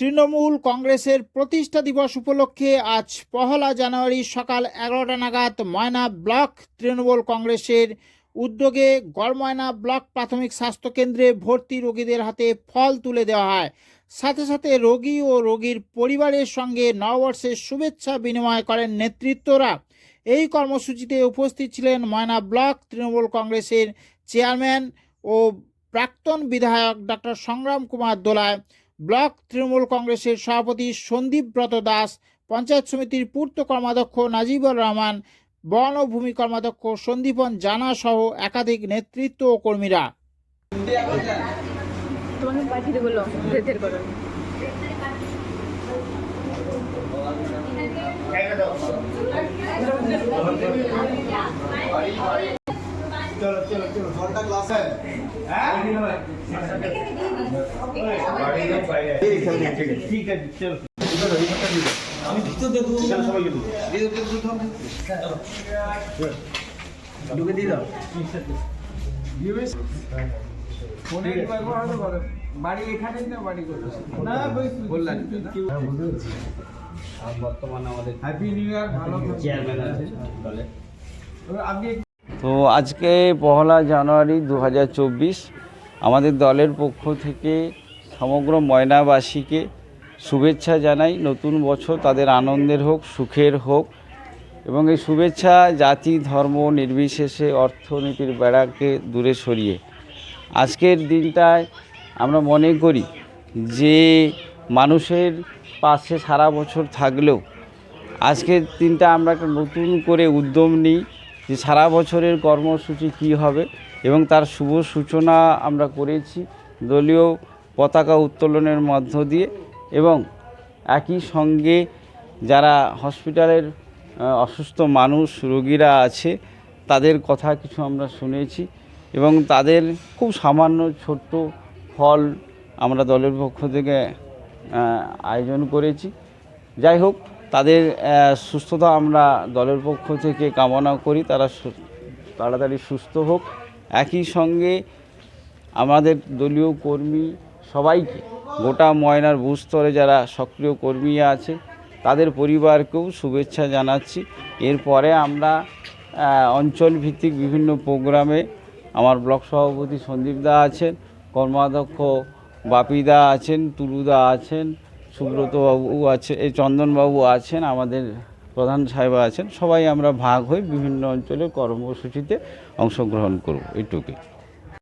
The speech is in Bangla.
তৃণমূল কংগ্রেসের প্রতিষ্ঠা দিবস উপলক্ষে আজ পহলা জানুয়ারি সকাল এগারোটা নাগাদ ময়না ব্লক তৃণমূল কংগ্রেসের উদ্যোগে গড়ময়না ব্লক প্রাথমিক স্বাস্থ্যকেন্দ্রে ভর্তি রোগীদের হাতে ফল তুলে দেওয়া হয়। সাথে সাথে রোগী ও রোগীর পরিবারের সঙ্গে নববর্ষের শুভেচ্ছা বিনিময় করেন নেতৃত্বরা। এই কর্মসূচিতে উপস্থিত ছিলেন ময়না ব্লক তৃণমূল কংগ্রেসের চেয়ারম্যান ও প্রাক্তন বিধায়ক ডক্টর সংগ্রাম কুমার দোলায় ব্লক তৃণমূল কংগ্রেসের সভাপতি সন্দীপ ব্রত দাস পঞ্চায়েত সমিতির পূর্ত কর্মাধ্যক্ষ নাজিবুর রহমান বন ও ভূমি কর্মাধ্যক্ষ সন্দীপন জানা সহ একাধিক নেতৃত্ব ও কর্মীরা। তোমাকে পাঠিয়ে দেবো রেথের করো বাড়ি এখানেই না বাড়ি কোথায়? না বর্তমানে আমাদের হ্যাপি নিউ ইয়ার ভালো চেয়ারম্যান আছে দলে। আপনি তো আজকে পহলা জানুয়ারি দু হাজার চব্বিশ আমাদের দলের পক্ষ থেকে সমগ্র ময়নাবাসীকে শুভেচ্ছা জানাই। নতুন বছর তাদের আনন্দের হোক, সুখের হোক এবং এই শুভেচ্ছা জাতি, ধর্ম, নির্বিশেষে অর্থনীতির বেড়াকে দূরে সরিয়ে। আজকের দিনটায় আমরা মনে করি যে মানুষের পাশে সারা বছর থাকলেও আজকের দিনটা আমরা একটা নতুন করে উদ্যম নিই। যে সারা বছরের কর্মসূচি কী হবে এবং তার শুভ সূচনা আমরা করেছি দলীয় পতাকা উত্তোলনের মধ্য দিয়ে এবং একই সঙ্গে যারা হসপিটালের অসুস্থ মানুষ, রোগীরা আছে, তাদের কথা কিছু আমরা শুনেছি এবং তাদের খুব সামান্য ছোট্ট ফল আমরা দলের পক্ষ থেকে আয়োজন করেছি। যাই হোক তাদের সুস্থতা আমরা দলের পক্ষ থেকে কামনা করি। তারা তাড়াতাড়ি সুস্থ হোক। একই সঙ্গে আমাদের দলীয় কর্মী সবাইকে, গোটা ময়নার বুথ স্তরে যারা সক্রিয় কর্মী আছে, তাদের পরিবারকেও শুভেচ্ছা জানাচ্ছি। এরপরে আমরা অঞ্চল ভিত্তিক বিভিন্ন প্রোগ্রামে আমার ব্লক সভাপতি সন্দীপ দা আছেন, কর্মাধ্যক্ষ বাপিদা আছেন তুলুদা আছেন সুব্রতবাবু আছে, এই চন্দনবাবু আছেন, আমাদের প্রধান সাহেব আছেন, সবাই আমরা ভাগ হয়ে বিভিন্ন অঞ্চলে কর্মসূচিতে অংশগ্রহণ করব এইটুকুই